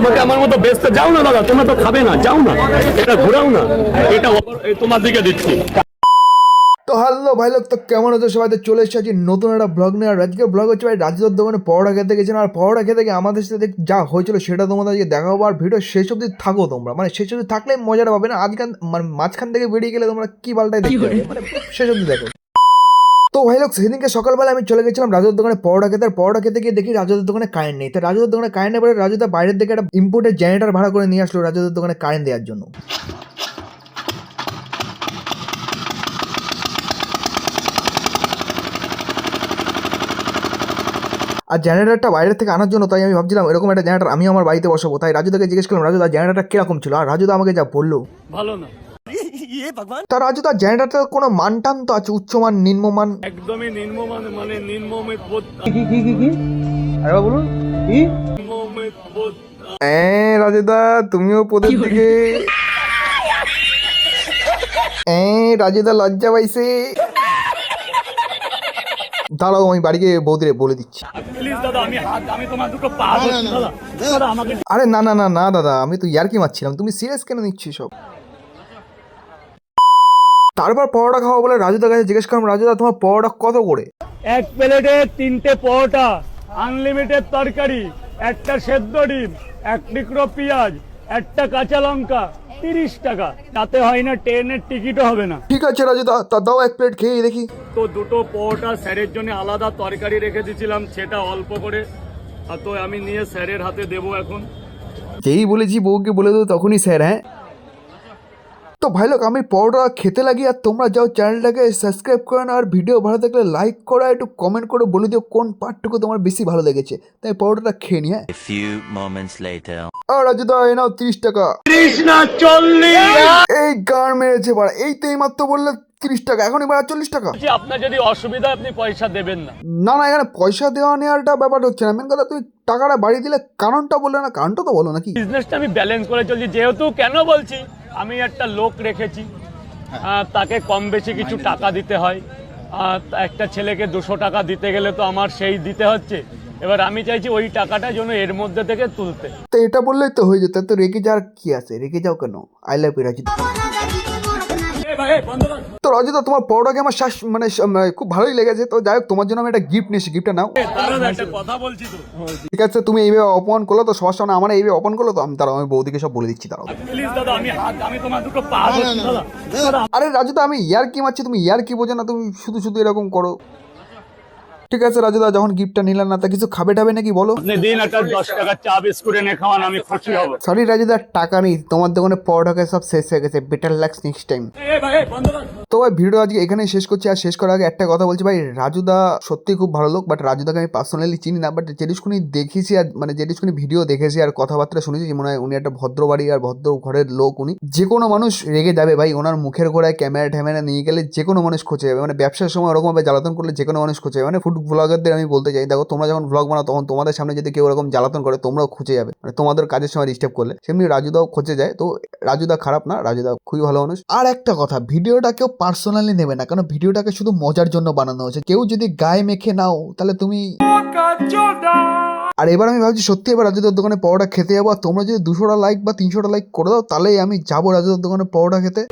তোমাকে আমার মতো যাও না দাদা তোমরা তো খাবে না, যাও না, এটা ঘোরাও না, এটা তোমার দিকে দিচ্ছি। তো হ্যালো ভাই লোক, তো কেমন হচ্ছে সবাই? তো চলে এসেছি নতুন একটা ব্লগ নিয়ে। আর ব্লগ হচ্ছে ভাই রাজুদার দোকানে পরোটা খেতে গেছিলাম। আর পরোটা খেতে গিয়ে আমাদের সাথে যা হয়েছিল সেটা তোমাদের আজকে দেখাবো। আর ভিডিও শেষ অবধি থাকো তোমরা। মানে শেষ অবধি থাকলে মজাটা পাবে না। আজকাল মানে মাঝখান থেকে বেরিয়ে গেলে তোমরা কি পাল্টাই দেখতে পাবে? মানে শেষ অবধি দেখো। তো ভাই লোক, সেদিনকে সকালবেলা আমি চলে গেছিলাম রাজুর দোকানে পরোটা খেতে, আর পরোটা খেতে গিয়ে দেখি রাজুদের দোকানে কারেন্ট নেই। তো রাজুদের দোকানে কারেন্ট নেই বলে রাজুদা বাইরের দিকে একটা ইম্পোর্টের জেনারেটর ভাড়া করে নিয়ে আসলো রাজুদের দোকানে কারেন্ট দেওয়ার জন্য। আর জেনারেটরটা বাইরে থেকে আনার জন্য তাই আমি ভাবছিলাম এরকম একটা জেনারেটর আমি আমার বাড়িতে বসাবো। তাই রাজুদাকে জিজ্ঞেস করলাম রাজুদা জেনারেটর কীরকম ছিল? আর রাজুদা আমাকে যা বলল, ভালো না। তা রাজুদা জেনারেটর কোনো মান টান তো আছে? উচ্চমান নিম্নমান? একদমই নিম্নমান মানে নিম্নমেদ বোধ। বলুন কি? নিম্নমেদ বোধ। হ্যাঁ রাজুদা তুমিও পদের দিকে। হ্যাঁ রাজুদা লজ্জা পাইছে। দাঁড়াও আমি বাড়ি গিয়ে বৌদিরে বলে দিচ্ছি। আরে না না না না দাদা আমি তো ইয়ার্কি মারছিলাম। তুমি সিরিয়াস কেন নিচ্ছি সব তারপর পরোটা খাওয়া বলে রাজুদার কাছে জিজ্ঞেস করলাম রাজুদা তোমার পরোটা কত করে? এক প্লেটে তিনটে পরোটা আনলিমিটেড তরকারি একটা সেদ্ধ ডিম এক টুকরো পেঁয়াজ একটা কাঁচা লঙ্কা তিরিশ টাকা। তাতে হয় না ট্রেনের টিকিটও হবে না। ঠিক আছে রাজুদা তা দাও এক প্লেট খেয়ে দেখি। তো দুটো পরোটা স্যারের জন্য আলাদা তরকারি রেখে দিয়েছিলাম সেটা অল্প করে। আর তো আমি নিয়ে স্যারের হাতে দেবো এখন। যেই বলেছি বউকে বলে দেবো তখনই স্যার হ্যাঁ? তো ভাই লোক আমি পরোটা খেতে লাগি আর তোমরা যাও চ্যানেলটাকে সাবস্ক্রাইব করে না আর ভিডিও ভালো থাকলে লাইক করো একটু কমেন্ট করে বলে দিও কোন পার্টটুকু তোমার বেশি ভালো লেগেছে। তাই পরোটাটা খেয়ে নি হ্যাঁ. আর রাজুদা এ নাও তিরিশ টাকা। কৃষ্ণা চল্লিশ! এই গান মেরেছে বাড়া এই তো এইমাত্র বললে তিরিশ টাকা এখন এবার চল্লিশ টাকা। আপনার যদি অসুবিধা আপনি পয়সা দেবেন না। না না এখানে পয়সা দেওয়া নেওয়াটা ব্যাপার হচ্ছে না মেন কথা তুমি টাকাটা বাড়িয়ে দিলে কারণটা বললে না কারণটা তো বলো নাকি? বিজনেসটা আমি ব্যালেন্স করে চলছি যেহেতু কেন বলছি আমি একটা লোক রেখেছি আহ, তাকে কম বেশি কিছু টাকা দিতে হয়। একটা ছেলেকে দুশো টাকা দিতে গেলে তো আমার সেই দিতে হচ্ছে। এবার আমি চাইছি ওই টাকাটা যেন এর মধ্যে থেকে তুলতে। তো এটা বললেই তো হয়ে যেত তো রেগে যাওয়ার কি আছে? রেগে যাও কেন? আই লাভ ইউ রাজিদা তো রজিত তোমার পরোটাকে আমার শ্বাস মানে মানে খুব ভালোই লেগেছে। তো যাই হোক তোমার জন্য আমি একটা গিফট নিয়েছি গিফটটা নাও। কথা বলছি তো। ঠিক আছে তুমি এইভাবে অপমান করল তো সবার সামনে আমার এইভাবে অপমান করল তো আমি তারা আমি বৌদিকে সব বলে দিচ্ছি তারা আরে রাজু রাজুদা আমি ইয়ার কি মারছি তুমি ইয়ার কি বোঝো না তুমি শুধু শুধু এরকম করো। ঠিক আছে রাজুদা যখন গিফটটা নিলাম না তা কিছু খাবে টাবে নাকি বলো? দিন একটা দশ টাকা চা বিস্কুট এনে খাওয়ান আমি খুশি হব। সরি রাজুদা টাকা নেই তোমার দোকানে পরোটাকে সব শেষ হয়ে গেছে বেটার লাক্স নেক্সট টাইম তো ভাই ভিডিও আজকে এখানেই শেষ করছি। আর শেষ করার আগে একটা কথা বলছি ভাই রাজুদা সত্যি খুব ভালো লোক বাট রাজুদাকে আমি পার্সোনালি চিনি না বাট যেটুকুনি দেখেছি আর মানে যেটুকুনি ভিডিও দেখেছি আর কথাবার্তা শুনেছি মনে হয় উনি একটা ভদ্র বাড়ি আর ভদ্র ঘরের লোক উনি, যে কোনো মানুষ রেগে যাবে ভাই, ওনার মুখের গোড়ায় ক্যামেরা ট্যামেরা নিয়ে গেলে যে কোনো মানুষ খোঁজে যাবে। মানে ব্যবসার সময় ওরকমভাবে জ্বালাতন করলে যে কোনো মানুষ খোঁজে যাবে। মানে ফুড ব্লগারদের আমি বলতে চাই, দেখো তোমরা যখন ব্লগ বানাও, তখন তোমাদের সামনে যদি কেউ এরকম জ্বালাতন করে, তোমরাও খুঁজে যাবে। মানে তোমাদের কাজের সময় ডিস্টার্ব করলে। সেমনি রাজুদাও খোঁজে যায়, তো রাজুদা খারাপ না রাজুদা খুবই ভালো মানুষ। আর একটা কথা, ভিডিওটা কেউ পার্সোনালি নেবে না। কারণ ভিডিওটাকে শুধু মজার জন্য বানানো হয়েছে। কেউ যদি গায়ে মেখে নাও, তাহলে তুমি আর এবার আমি ভাবছি, সত্যি এবার রাজুদার দোকানে পাওয়াটা খেতে যাব। আর তোমরা যদি দুশোটা লাইক বা তিনশোটা লাইক করে দাও, তাহলেই আমি যাব রাজুদার দোকানে পাওয়াটা খেতে।